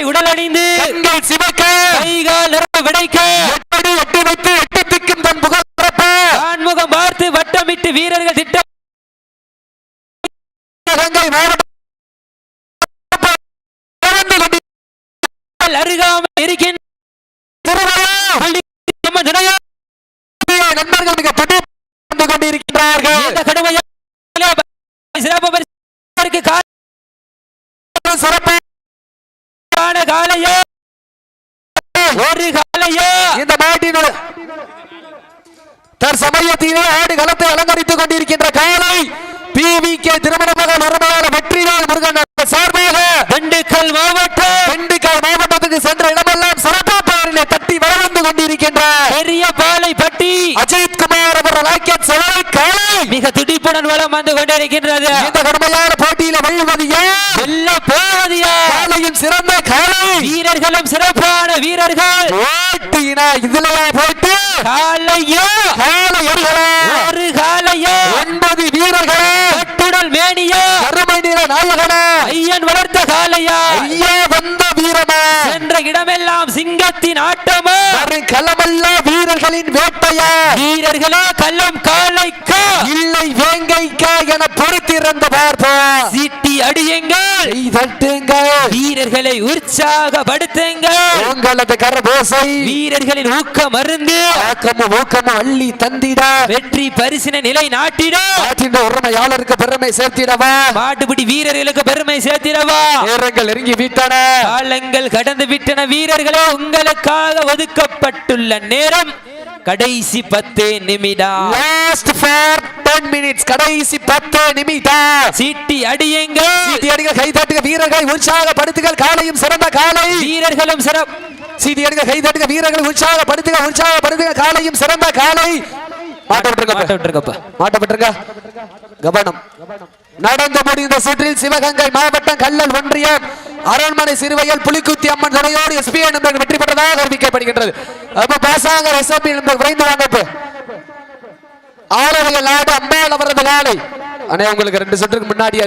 மாலை உடல் அணிந்து கண்கள் சிவக்க. கைகால் நிரம்ப விடைக்க. எப்படி எட்டு வைத்து எட்டு திக்கும் தன் பரப்ப ஆண்முகம் பார்த்து வட்டமிட்டு வீரர்கள் திட்டம் அருகாமல் இருக்கின்ற நண்பர்கள் மிக கொண்டிருக்கின்றார்கள். சிறப்பு காலையோ? ஒரு காலையோ? இந்த மாட்டின் தற்சமயத்திலே ஆடு களத்தை அலங்கரித்துக் கொண்டிருக்கின்ற காலை பி வி கே திருமண மகன் உரிமையாள வெற்றிவேல் முருகன் சார்பாக திண்டுக்கல் மாவட்டம். திண்டுக்கல் மாவட்டத்துக்கு சென்ற இடமெல்லாம் சிறப்பு பெயரிலே தட்டி வரவந்து கொண்டிருக்கின்ற பெரிய பாலைப்பட்டி. அஜித் குமார் அவர்கள் ஆக்கிய செலவை மிக துடிப்புடன் வளம் வந்து கொண்டிருக்கின்றது. இந்த கடுமையான போட்டியில வெல்வது யார்? வெல்ல போவதியா காலையின் சிறந்த காலை வீரர்களும் சிறப்பான வீரர்கள். போட்டியினா இதுலயா போட்டு? காலையோ? காலை எறிகளா ஒரு காலையோ? ஒன்பது வீரர்களா. கட்டுடல் மேனியோ? கருமை நிற நாயகனா. ஐயன் வளர்த்த காலையா ஐயா வந்த வீரமா சென்ற இடமெல்லாம் சிங்கத்தின் ஆட்டமோ. ஒரு களமல்ல வீரர்களின் வேட்டையா? வீரர்களோ கள்ளம் காலைக்கா இல்லை வேங்கைக்கா என பொறுத்திருந்த பார்ப்போம் சீட்டி அடியுங்கள். வீரர்களை உற்சாகப்படுத்துங்கள். உங்களது கரபோசை. வீரர்களின் ஊக்கம் மருந்து ஆக்கமும் ஊக்கமும் அள்ளி தந்திட. வெற்றி பரிசின நிலை நாட்டிடும் நாட்டின் உரிமையாளருக்கு பெருமை சேர்த்திடவா. மாட்டுப்பிடி வீரர்களுக்கு பெருமை சேர்த்திடவா. நேரங்கள் நெருங்கி விட்டன. காலங்கள் கடந்து விட்டன வீரர்களே உங்களுக்காக ஒதுக்கப்பட்டுள்ள நேரம் கடைசி பத்து நிமிடம். லாஸ்ட் ஃபார் 10 மினிட்ஸ் கடைசி பத்து நிமிடம். சீட்டி அடியுங்கள். சீட்டி அடிக்க கை தட்டுக வீரர்களை உற்சாகப்படுத்துகள் காலையும் சிறந்த காலை. வீரர்களும் சிறப்பு சீட்டி அடிக்க கை தட்டுக வீரர்களை உற்சாகப்படுத்துக உற்சாகப்படுத்துக காலையும் சிறந்த காலை. நடந்து முடிந்த சுற்றில் சிவகங்கை மாவட்டம் கல்லல் ஒன்றியம் அரண்மனை சிறுவையில் புலிக்குத்தி அம்மன் துணையோடு எஸ்பி என்பவர் வெற்றி பெற்றதாக அறிவிக்கப்படுகின்றது. அப்ப பாசாங்க எஸ்எம்பி விரைந்து வாங்க இப்ப ஆளுநர்கள் நாடு அம்பாள் அவரது வேலை அண்ணே உங்களுக்கு ரெண்டு சுற்றுக்கு முன்னாடி